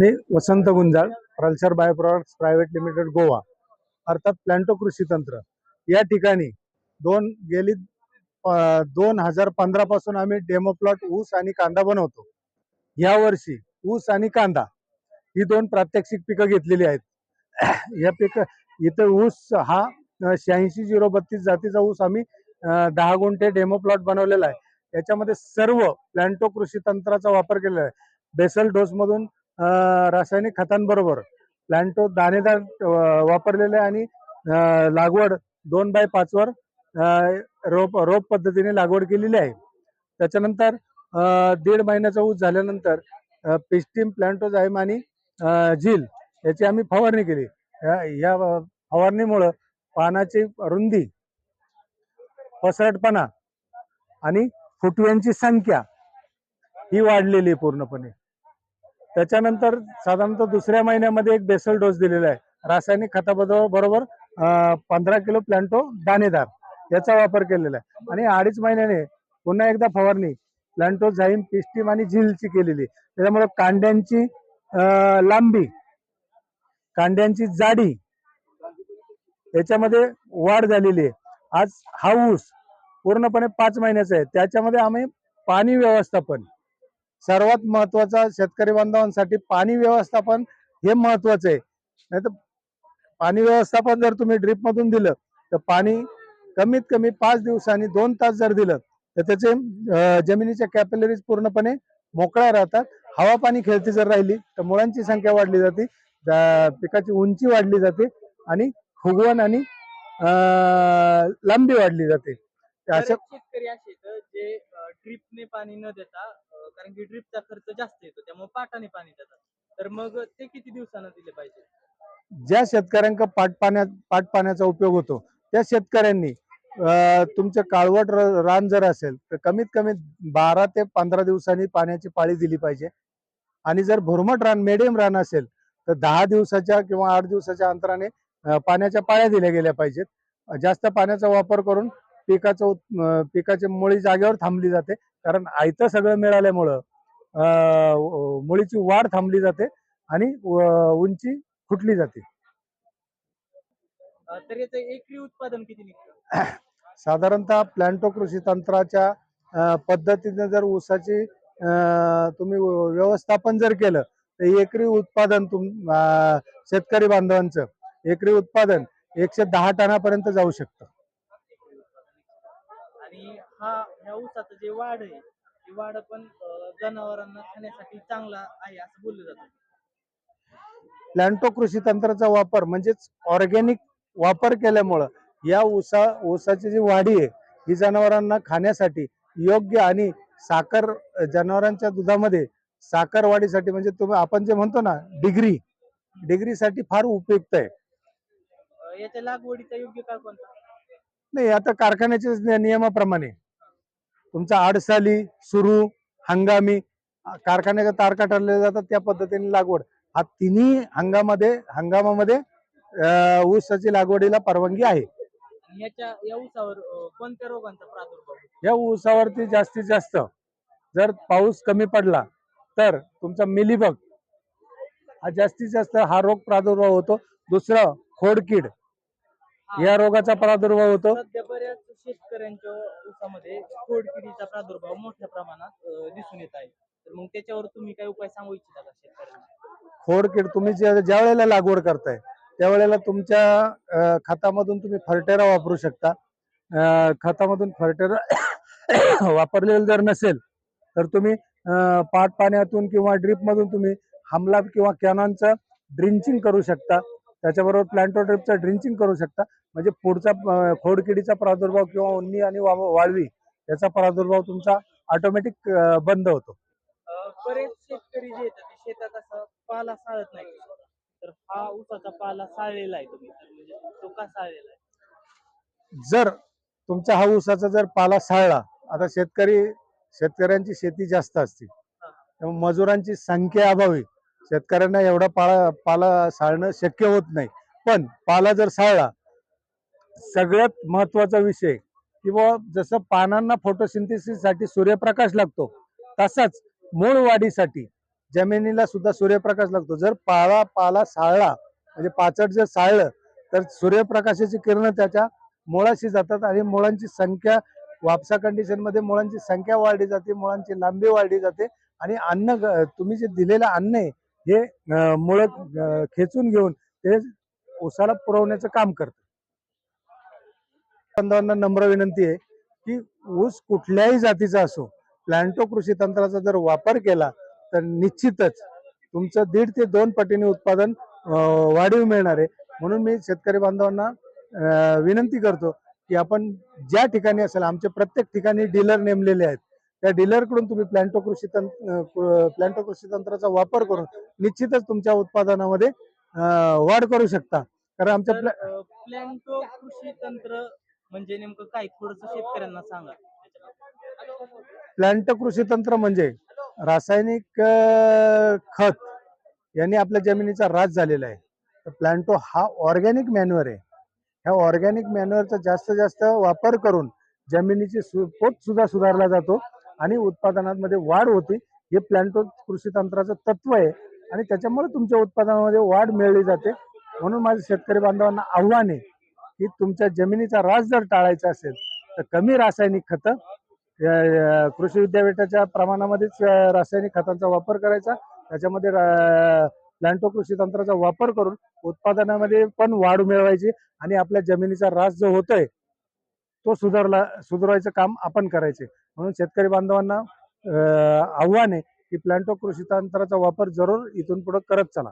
मी Vasant Gunjal रलसर bio products private limited Goa. अर्थात प्लॅन्टो कृषी तंत्र. या ठिकाणी दोन गेली दोन हजार पंधरा पासून आम्ही डेमो प्लॉट ऊस आणि कांदा बनवतो. या वर्षी ऊस आणि कांदा ही दोन प्रात्यक्षिक पिकं घेतलेली आहेत. या पिक इथं ऊस हा शहाऐंशी झिरो बत्तीस जातीचा ऊस आम्ही दहा गुंठे डेमो प्लॉट बनवलेला आहे. याच्यामध्ये सर्व प्लॅन्टो कृषी तंत्राचा वापर केलेला आहे. बेसल डोस मधून रासायनिक खतांबरोबर प्लॅन्टो दाणेदार वापरलेले आहे आणि लागवड दोन बाय पाचवर रोप रोप पद्धतीने लागवड केलेली आहे. त्याच्यानंतर दीड महिन्याचा ऊस झाल्यानंतर पिस्टीम प्लॅन्टोजाईम आणि झील याची आम्ही फवारणी केली. या या फवारणीमुळं पानाची रुंदी पसरटपणा आणि फुटव्यांची संख्या ही वाढलेली आहे पूर्णपणे. त्याच्यानंतर साधारणतः दुसऱ्या महिन्यामध्ये एक बेसल डोस दिलेला आहे. रासायनिक खताबरोबर बरोबर पंधरा किलो प्लॅन्टो दाणेदार याचा वापर केलेला आहे. आणि अडीच महिन्याने पुन्हा एकदा फवारणी प्लॅन्टो झाईम पिस्टीम आणि झीलची केलेली त्याच्यामुळे कांड्यांची लांबी कांड्यांची जाडी याच्यामध्ये वाढ झालेली आहे. आज हा ऊस पूर्णपणे पाच महिन्याचा आहे. त्याच्यामध्ये आम्ही पाणी व्यवस्थापन सर्वात महत्त्वाचा शेतकरी बांधवांसाठी पाणी व्यवस्थापन हे महत्वाचं आहे. नाही तर पाणी व्यवस्थापन जर तुम्ही ड्रीप मधून दिलं तर पाणी कमीत कमी पाच दिवसांनी दोन तास जर दिलं तर त्याचे जमिनीच्या कॅपिलरीज पूर्णपणे मोकळ्या राहतात. हवा पाणी खेळती जर राहिली तर मुळांची संख्या वाढली जाते पिकाची उंची वाढली जाते आणि फुगवण आणि लांबी वाढली जाते. अशा शेतकरी असे जे ड्रीपने पाणी न देता कारण की ड्रीपचा खर्च जास्त येतो त्यामुळे पाटाने पाणी देतात. तर मग ते किती दिवसानं दिले पाहिजे? ज्या शेतकऱ्यांका पाट पाण्यात पाट पाण्याचा उपयोग होतो त्या शेतकऱ्यांनी अं, तुमचं काळवट र- रान जर असेल तर कमीत कमी बारा ते पंधरा दिवसांनी पाण्याची पाळी दिली पाहिजे. आणि जर भुरमट रान मेडियम रान असेल तर दहा दिवसाच्या किंवा आठ दिवसाच्या अंतराने अं, पाण्याच्या पाळ्या दिल्या गेल्या पाहिजेत. जास्त पाण्याचा वापर करून पिकाचं पिकाची मुळी जागेवर थांबली जाते. कारण आयतं सगळं मिळाल्यामुळं मुळीची वाढ थांबली जाते आणि उंची फुटली जाते. अं, तर याचं एकरी उत्पादन किती निघतं? साधारणतः प्लॅन्टो कृषी तंत्राच्या पद्धतीने जर ऊसाची तुम्ही व्यवस्थापन जर केलं तर एकरी उत्पादन तुम शेतकरी बांधवांचं एकरी उत्पादन एकशे दहा टनापर्यंत जाऊ शकतं आणि हा ह्या ऊसाचं जे वाढ आहे ती वाढ पण अं, जनावरांना खाण्यासाठी चांगला आहे असं बोललं जातं. प्लॅन्टो कृषी तंत्राचा वापर म्हणजेच ऑर्गॅनिक वापर केल्यामुळं या ऊसा ऊसाची जी वाढी आहे ही जनावरांना खाण्यासाठी योग्य आणि साखर जनावरांच्या दुधामध्ये साखर वाढीसाठी म्हणजे तुम्ही आपण जे म्हणतो ना डिग्री डिग्रीसाठी फार उपयुक्त आहे. अं, याच्या लागवडीचा योग्य काळ कोणता? नाही आता कारखान्याच्या नि- नियमाप्रमाणे. तुमचा आडसाली सुरू हंगामी कारखान्याच्या तारखा ठरलेल्या जातात त्या पद्धतीने लागवड. हा तिन्ही हंगामध्ये हंगामामध्ये अ, ऊसाची लागवडीला परवानगी आहे. याच्या या ऊसावर अं, कोणत्या रोगांचा प्रादुर्भाव होतो? या ऊसावरती जास्तीत जास्त जर पाऊस कमी पडला तर तुमचा मिलीबग हा जास्तीत जास्त हा रोग प्रादुर्भाव होतो. दुसरं खोडकीड. या रोगाचा प्रादुर्भाव होतो. सध्या बऱ्याच शेतकऱ्यांच्या ऊसामध्ये खोडकिडीचा प्रादुर्भाव मोठ्या प्रमाणात अं, दिसून येत आहे. तर मग त्याच्यावर तुम्ही काय उपाय सांगू इच्छिता का शेतकऱ्यांना? खोडकीड तुम्ही ज्या ज्या वेळेला लागवड करताय त्यावेळेला तुमच्या अं, खतामधून तुम्ही फर्टेरा वापरू शकता. अं, खतामधून फर्टेरा वापरलेलं जर नसेल तर तुम्ही अं, पाट पाण्यातून किंवा ड्रीप मधून तुम्ही हमला किंवा कॅनॉनचं ड्रिंचिंग करू शकता. त्याच्याबरोबर प्लॅन्टो ड्रिपचं ड्रिंचिंग करू शकता. म्हणजे पुढचा खोडकिडीचा प्रादुर्भाव किंवा उन्नी आणि वाळवी याचा प्रादुर्भाव तुमचा ऑटोमॅटिक बंद होतो. बरेच शेतकरी जे येतात शेतात असं पाला साळत नाही तर हा ऊसाचा पाला साळलेला आहे तुम्ही. म्हणजे तो का साळलेला आहे? जर तुमचा हा ऊसाचा जर पाला साळला आता शेतकरी शेतकऱ्यांची शेती जास्त असते. मजुरांची संख्या अभावी. शेतकऱ्यांना एवढा पाला पाला साळणं शक्य होत नाही. पण पाला जर साळला सगळ्यात महत्त्वाचा विषय किंवा जसं पानांना फोटोसिंथेसिससाठी सूर्यप्रकाश लागतो तसाच मूळ वाढीसाठी जमिनीला सुद्धा सूर्यप्रकाश लागतो. जर पाला पाला साळला म्हणजे पाचट जर साळलं तर सूर्यप्रकाशाची किरणं त्याच्या मुळाशी जातात आणि मुळांची संख्या वापसा कंडिशनमध्ये मुळांची संख्या वाढली जाते मुळांची लांबी वाढली जाते आणि अन्न ग- तुम्ही जे दिलेलं अन्न आहे हे अं, मुळं खेचून घेऊन ते उसाला पुरवण्याचं काम करतं. बांधवांना नम्र विनंती आहे की ऊस कुठल्याही जातीचा असो प्लॅन्टो कृषी तंत्राचा जर वापर केला तर निश्चितच तुमचं दीड ते दोन पटीने उत्पादन वाढीव मिळणार आहे. म्हणून मी शेतकरी बांधवांना विनंती करतो की आपण ज्या ठिकाणी असेल आमचे प्रत्येक ठिकाणी डीलर नेमलेले आहेत त्या डीलरकडून तुम्ही प्लॅन्टो कृषी तंत्र प्लॅन्टो कृषी तंत्राचा वापर करून निश्चितच तुमच्या उत्पादनामध्ये वाढ करू शकता. कारण आमच्या प्लॅ- प्लॅन्टो कृषी तंत्र म्हणजे नेमकं काय थोडस शेतकऱ्यांना सांगा. प्लांट कृषी तंत्र म्हणजे रासायनिक खत यांनी आपल्या जमिनीचा ऱ्हास झालेला आहे. तर प्लांटो हा ऑर्गॅनिक मॅन्युअर आहे. ह्या ऑर्गॅनिक मॅन्युअरचा जास्तीत जास्त वापर करून जमिनीची सु पोत सुद्धा सुधारला जातो आणि उत्पादनामध्ये वाढ होते. हे प्लांटो कृषी तंत्राचं तत्व आहे आणि त्याच्यामुळे तुमच्या उत्पादनामध्ये वाढ मिळली जाते. म्हणून माझ्या शेतकरी बांधवांना आव्हान आहे की तुमच्या जमिनीचा ऱ्हास जर टाळायचा असेल तर कमी रासायनिक खतं कृषी विद्यापीठाच्या प्रमाणामध्येच रासायनिक खतांचा वापर करायचा. त्याच्यामध्ये रा- प्लॅन्टो कृषी तंत्राचा वापर करून उत्पादनामध्ये पण वाढ मिळवायची आणि आपल्या जमिनीचा ऱ्हास जो होतोय तो सुधारला सुधारायचं काम आपण करायचे. म्हणून शेतकरी बांधवांना आव्हान आहे की प्लॅन्टो कृषी तंत्राचा वापर जरूर इथून पुढे करत चला.